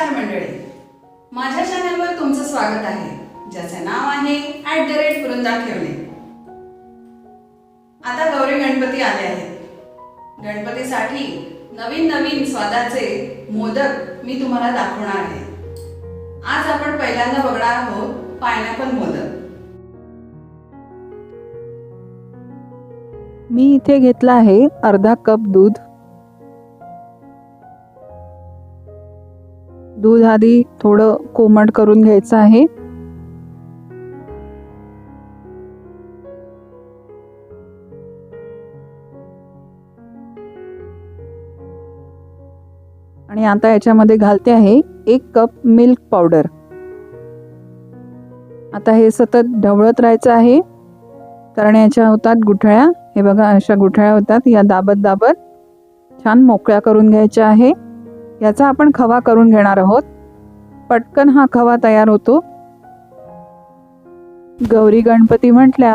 नमस्कार मंडळी. माझ्या चॅनलवर तुमचं स्वागत आहे. ज्याचे नाव आहे ॲट द रेट वृंदा ठेवणे. आता गौरी गणपती आले आहेत. गणपतीसाठी नवीन नवीन स्वादाचे मोदक मी तुम्हाला दाखवणार आहे. आज आपण पहिल्यांदा बघणार आहोत पायनॅपल मोदक. मी इथे घेतला आहे अर्धा कप दूध. दूध आधी थोडं कोमट करून घ्यायचं आहे. आणि आता याच्यामध्ये घालते आहे एक कप मिल्क पावडर. आता हे सतत ढवळत राहायचं आहे. कारण याच्या होतात गुठळ्या हे बघा अशा गुठळ्या होतात या दाबत दाबत छान मोकळ्या करून घ्यायच्या आहे. याचा आपण खवा करून घेणार आहोत. पटकन हा खवा तयार होतो. गौरी गणपती म्हटल्या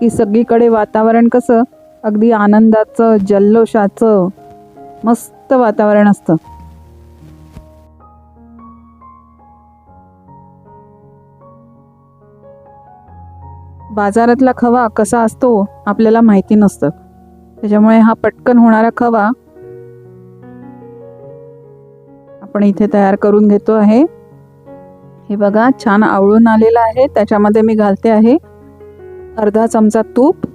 की सगळीकडे वातावरण कसं? अगदी आनंदाचं जल्लोषाचं मस्त वातावरण असतं. बाजारातला खवा कसा असतो आपल्याला माहिती नसतं. त्याच्यामुळे हा पटकन होणारा खवा आपण इथे तयार करून घेतो आहे. हे बघा छान आवळून आलेलं आहे. त्याच्यामध्ये मी घालते आहे अर्धा चमचा तूप.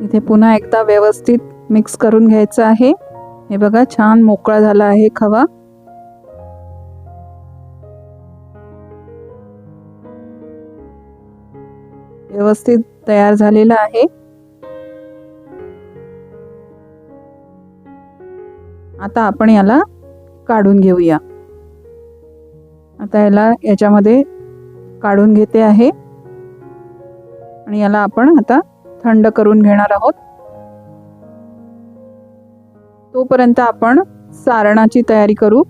इथे पुन्हा एकदा व्यवस्थित मिक्स करून घ्यायचं आहे. हे बघा छान मोकळा झाला आहे खवा. व्यवस्थित तयार झालेला आहे. आता आपण याला काढून घेऊया. आता याला याच्यामध्ये काढून घेते आहे. आणि याला आपण आता थंड करून घेणार आहोत. तोपर्यंत आपण सारणाची तयारी करू.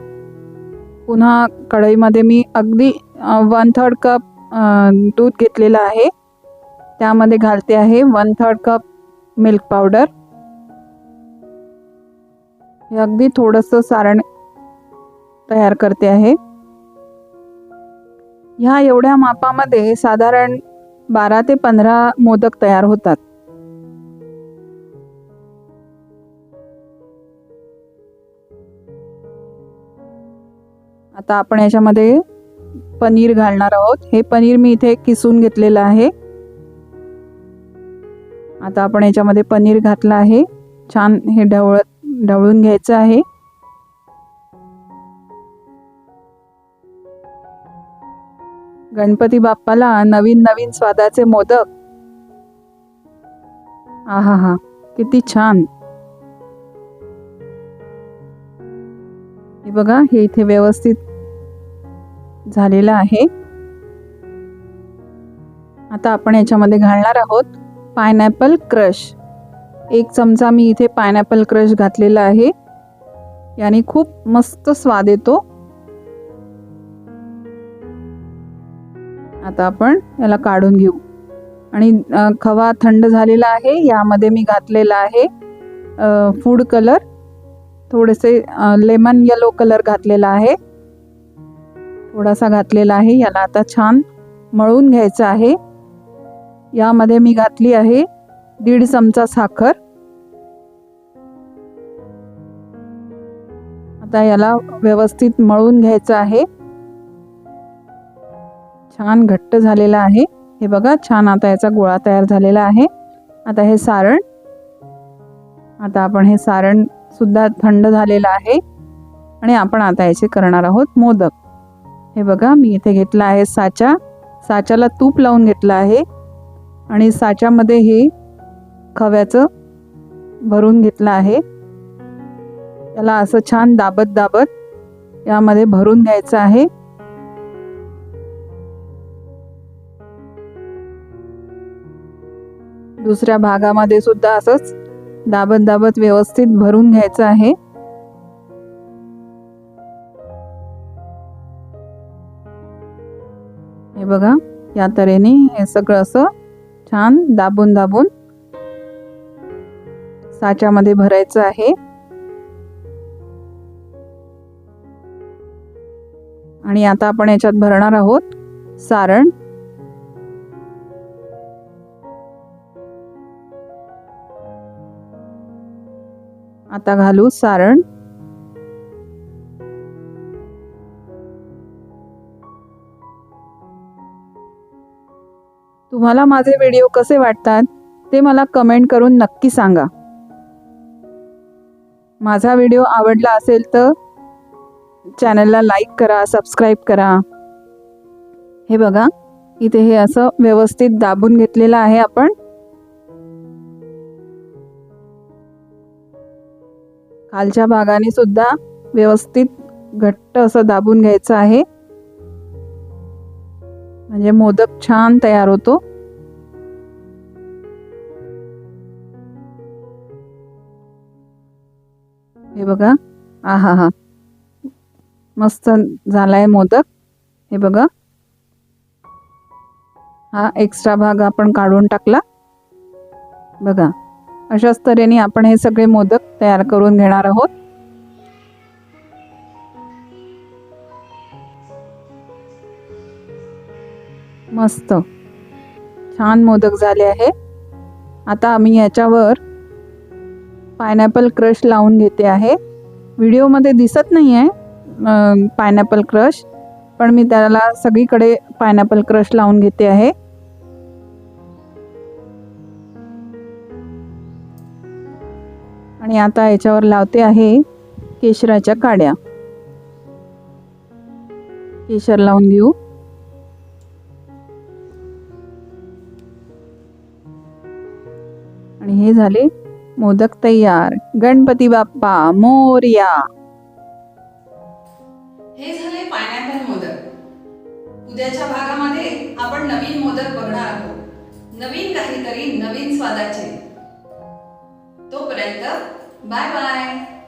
पुन्हा कढईमध्ये मी अगदी वन थर्ड कप दूध घेतलेलं आहे. त्यामध्ये घालते आहे one third cup milk powder हे अगदी थोडंसं सारण तयार करते आहे. ह्या एवढ्या मापामध्ये साधारण बारा ते पंधरा मोदक तयार होतात. आता आपण याच्यामध्ये पनीर घालणार आहोत. हे पनीर मी इथे किसून घेतलेलं आहे. आता आपण याच्यामध्ये पनीर घातलं आहे. छान हे ढवळ ढवळून घ्यायचं आहे. गणपती बाप्पाला नवीन नवीन स्वादाचे मोदक. आहा हा किती छान. हे बघा हे इथे व्यवस्थित झालेलं आहे. आता आपण याच्यामध्ये घालणार आहोत पायनॅपल क्रश एक चमचा मी इथे पायनॅपल क्रश घातलेला आहे. याने खूप मस्त स्वाद येतो. आता आपण याला काढून घेऊ. आणि खवा थंड झालेला आहे यामध्ये मी घातलेला आहे फूड कलर थोडेसे लेमन येलो कलर घातलेला आहे. थोडासा घातलेला आहे याला आता छान मळून घ्यायचं आहे. यामध्ये मी घातली आहे दीड चमचा साखर. आता याला व्यवस्थित मळून घ्यायचं आहे. छान घट्ट झालेला आहे. हे बघा छान आता याचा गोळा तयार झालेला आहे. आता हे सारण आता आपण हे सारण सुद्धा थंड झालेलं आहे. आणि आपण आता याचे करणार आहोत मोदक. हे बघा मी इथे घेतला आहे साचा. साच्याला तूप लावून घेतलं आहे. आणि साच्यामध्ये हे खव्याचं भरून घेतलं आहे. त्याला असं छान दाबत दाबत यामध्ये भरून घ्यायचं आहे. दुसऱ्या भागामध्ये सुद्धा असंच दाबत दाबत व्यवस्थित भरून घ्यायचं आहे. हे बघा या तऱ्हेने हे सगळं असं छान दाबून दाबून साच्यामध्ये भरायचं आहे. आणि आता आपण याच्यात भरणार आहोत सारण. आता घालू सारण. तुम्हाला माझे व्हिडिओ कसे वाटतात ते मला कमेंट करून नक्की सांगा. माझा व्हिडिओ आवडला असेल तर चॅनलला लाईक करा सबस्क्राईब करा. हे बघा इथे हे असं व्यवस्थित दाबून घेतलेलं आहे आपण. खालच्या भागाने सुद्धा व्यवस्थित घट्ट असं दाबून घ्यायचं आहे. म्हणजे मोदक छान तयार होतो. हे बघा. आ हा. हा मस्त झालाय मोदक. हे बघा. हा एक्स्ट्रा भाग आपण काढून टाकला. बघा. अशाच तऱ्हेने आपण हे सगळे मोदक तयार करून घेणार आहोत. मस्त. छान मोदक झाले आहे. आता आम्ही याच्यावर पायनॅपल क्रश लावून घेते आहे. व्हिडिओमध्ये दिसत नाही आहे पायनॅपल क्रश पण मी त्याला सगळीकडे पायनॅपल क्रश लावून घेते आहे. आणि आता याच्यावर लावते आहे केशराच्या काड्या. केशर लावून घेऊ. आणि हे झाले मोदक तयार. गणपती बाप्पा मोरया. हे झाले पायनॅपल मोदक. उद्याच्या भागामध्ये आपण नवीन मोदक बघणार आहोत. नवीन काहीतरी नवीन स्वादाचे. welcome. Bye-bye.